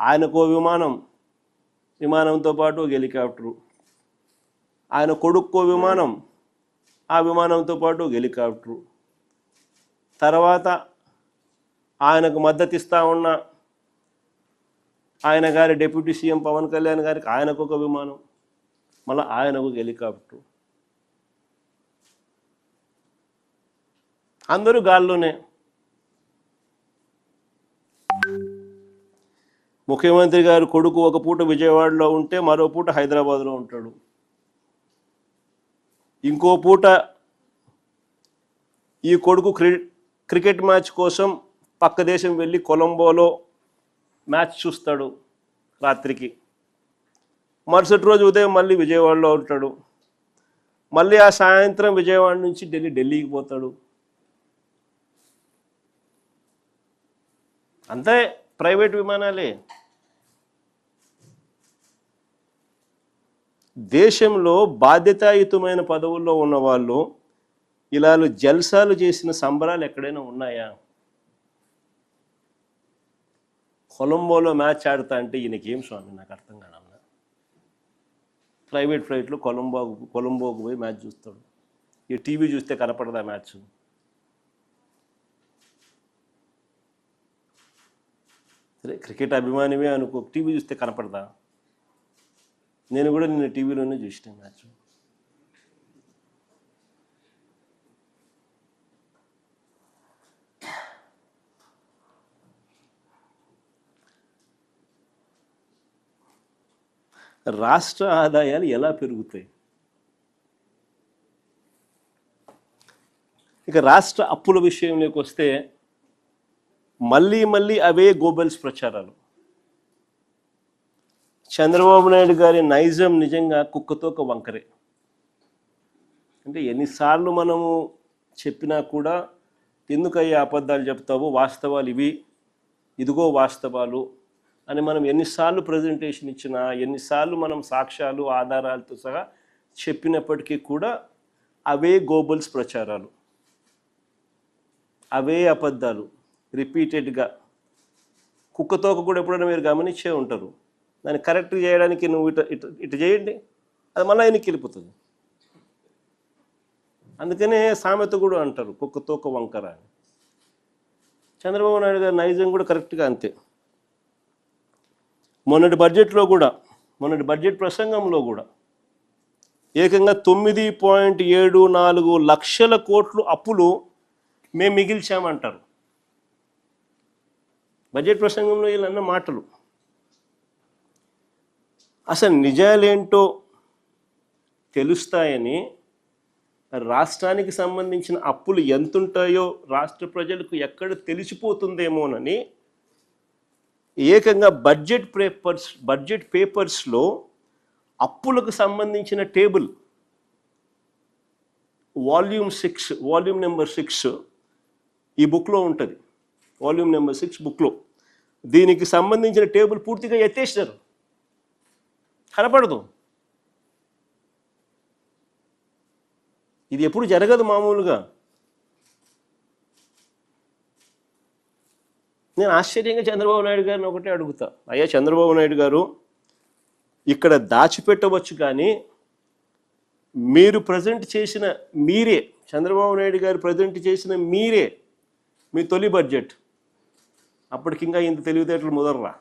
ఆయనకో విమానం విమానంతో పాటు ఒక హెలికాప్టరు. ఆయన కొడుక్కో విమానం ఆ విమానంతో పాటు ఒక హెలికాప్టరు. తర్వాత ఆయనకు మద్దతు ఉన్న ఆయన గారి డిప్యూటీ సీఎం పవన్ కళ్యాణ్ గారికి ఆయనకు ఒక విమానం మళ్ళీ ఆయనకు ఒక హెలికాప్టర్. అందరూ గాల్లోనే ముఖ్యమంత్రి గారు కొడుకు ఒక పూట విజయవాడలో ఉంటే మరో పూట హైదరాబాద్లో ఉంటాడు. ఇంకో పూట ఈ కొడుకు క్రి క్రికెట్ మ్యాచ్ కోసం పక్క దేశం వెళ్ళి కొలంబోలో మ్యాచ్ చూస్తాడు రాత్రికి. మరుసటి రోజు ఉదయం మళ్ళీ విజయవాడలో ఉంటాడు. మళ్ళీ ఆ సాయంత్రం విజయవాడ నుంచి ఢిల్లీ ఢిల్లీకి పోతాడు. అంతే ప్రైవేట్ విమానాలే. దేశంలో బాధ్యతాయుతమైన పదవుల్లో ఉన్నవాళ్ళు ఇలా జల్సాలు చేసిన సంబరాలు ఎక్కడైనా ఉన్నాయా? కొలంబోలో మ్యాచ్ ఆడతా అంటే ఈయనకేం స్వామి? నాకు అర్థం కాదన్న ప్రైవేట్ ఫ్లైట్లో కొలంబో కొలంబోకు పోయి మ్యాచ్ చూస్తాడు. ఈ టీవీ చూస్తే కనపడదా మ్యాచ్? సరే క్రికెట్ అభిమానివే అనుకో టీవీ చూస్తే కనపడదా? నేను కూడా నిన్న టీవీలోనే చూసిన మ్యాచ్. రాష్ట్ర ఆదాయాలు ఎలా పెరుగుతాయి? ఇక రాష్ట్ర అప్పుల విషయంలోకి వస్తే మళ్ళీ మళ్ళీ అవే గోబెల్స్ ప్రచారాలు. చంద్రబాబు నాయుడు గారి నైజం నిజంగా కుక్కతో ఒక వంకరే. అంటే ఎన్నిసార్లు మనము చెప్పినా కూడా ఎందుకయ్యే అబద్ధాలు చెప్తావు? వాస్తవాలు ఇవి. ఇదిగో వాస్తవాలు అని మనం ఎన్నిసార్లు ప్రజెంటేషన్ ఇచ్చినా ఎన్నిసార్లు మనం సాక్ష్యాలు ఆధారాలతో సహా చెప్పినప్పటికీ కూడా అవే గోబల్స్ ప్రచారాలు. అవే అబద్ధాలు. రిపీటెడ్గా. కుక్కతోక కూడా ఎప్పుడైనా మీరు గమనించే ఉంటారు. దాన్ని కరెక్ట్ చేయడానికి నువ్వు ఇటు ఇటు ఇటు చేయండి. అది మళ్ళీ ఆయనకి వెళ్ళిపోతుంది. అందుకనే సామెత కూడా అంటారు కుక్కతోక వంకర అని. చంద్రబాబు నాయుడు గారి నైజం కూడా కరెక్ట్గా అంతే. మొన్నటి బడ్జెట్లో కూడా మొన్నటి బడ్జెట్ ప్రసంగంలో కూడా ఏకంగా తొమ్మిది పాయింట్ ఏడు నాలుగు లక్షల కోట్లు అప్పులు మేము మిగిల్చామంటారు. బడ్జెట్ ప్రసంగంలో వీళ్ళన్న మాటలు. అసలు నిజాలేంటో తెలుస్తాయని రాష్ట్రానికి సంబంధించిన అప్పులు ఎంతుంటాయో రాష్ట్ర ప్రజలకు ఎక్కడ తెలిసిపోతుందేమోనని ఏకంగా బడ్జెట్ పేపర్స్ బడ్జెట్ పేపర్స్లో అప్పులకు సంబంధించిన table volume six volume number six ఈ బుక్లో ఉంటుంది. వాల్యూమ్ నెంబర్ సిక్స్ బుక్లో. దీనికి సంబంధించిన టేబుల్ పూర్తిగా ఎత్తేసినారు. కనపడదు. ఇది ఎప్పుడు జరగదు మామూలుగా. నేను ఆశ్చర్యంగా చంద్రబాబు నాయుడు గారిని ఒకటే అడుగుతా. అయ్యా చంద్రబాబు నాయుడు గారు ఇక్కడ దాచిపెట్టవచ్చు కానీ మీరు ప్రజెంట్ చేసిన మీరే చంద్రబాబు నాయుడు గారు ప్రజెంట్ చేసిన మీరే మీ తొలి బడ్జెట్. అప్పటికి ఇంకా ఇంత తెలివితేటలు ముదర్రా.